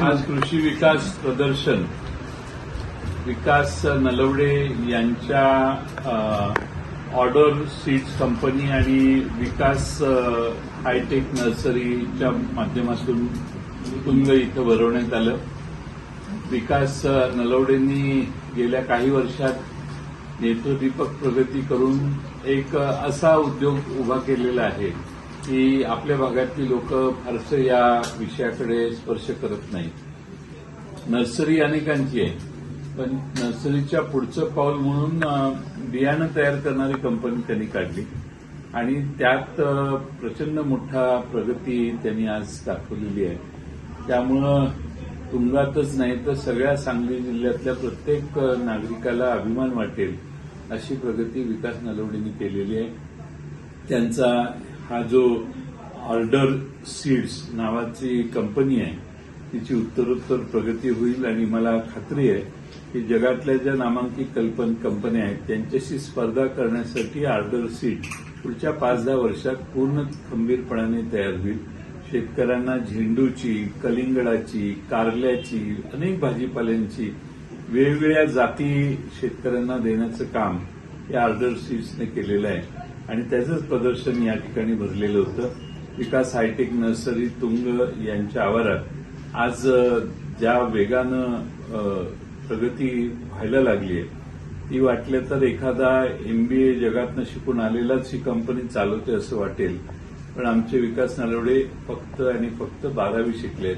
आज कृषी विकास प्रदर्शन. विकास नलवडे यांच्या ऑर्डर सीड्स कंपनी आणि विकास हायटेक नर्सरीच्या माध्यमातून तुंग इथं भरवण्यात आलं. विकास नलवडेंनी गेल्या काही वर्षात नेत्रदीपक प्रगती करून एक असा उद्योग उभा केलेला आहे. की आपल्या भागातली लोक फारसं या विषयाकडे स्पर्श करत नाहीत. नर्सरी अनेकांची आहे पण नर्सरीच्या पुढचं पाऊल म्हणून बियाणं तयार करणारी कंपनी त्यांनी काढली. आणि त्यात प्रचंड मोठा प्रगती त्यांनी आज दाखवलेली आहे. त्यामुळं तुंगातच नाही तर सगळ्या सांगली जिल्ह्यातल्या प्रत्येक नागरिकाला अभिमान वाटेल अशी प्रगती विकास नलवडेंनी केलेली आहे. त्यांचा हा जो ऑर्डर सीड्स नावाची कंपनी आहे तिची उत्तरोत्तर प्रगती होईल आणि मला खात्री आहे की जगातल्या ज्या नामांकित कल्पन कंपन्या आहेत त्यांच्याशी स्पर्धा करण्यासाठी ऑर्डर सीड पुढच्या पाच दहा वर्षात पूर्ण खंबीरपणाने तयार होईल. शेतकऱ्यांना झेंडूची कलिंगडाची कारल्याची अनेक भाजीपाल्यांची वेगवेगळ्या जाती शेतकऱ्यांना देण्याचं काम या ऑर्डर सीड्सने केलेलं आहे. आणि त्याचंच प्रदर्शन या ठिकाणी भरलेलं होतं. विकास हायटेक नर्सरी तुंग यांच्या आवारात. आज ज्या वेगानं प्रगती व्हायला लागली आहे ती वाटलं तर एखादा एमबीए जगातनं शिकून आलेलाच ही कंपनी चालवते असं वाटेल. पण आमचे विकास नालवडे फक्त आणि फक्त बारावी शिकलेत.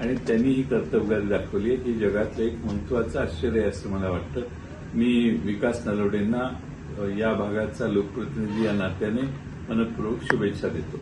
आणि त्यांनी ही कर्तव्यगारी दाखवली आहे ही जगातलं एक महत्वाचं आश्चर्य आहे असं मला वाटतं. मी विकास नालवडेंना या भागाचा लोकप्रतिनिधी या नात्याने मनपूर्वक शुभेच्छा देतो.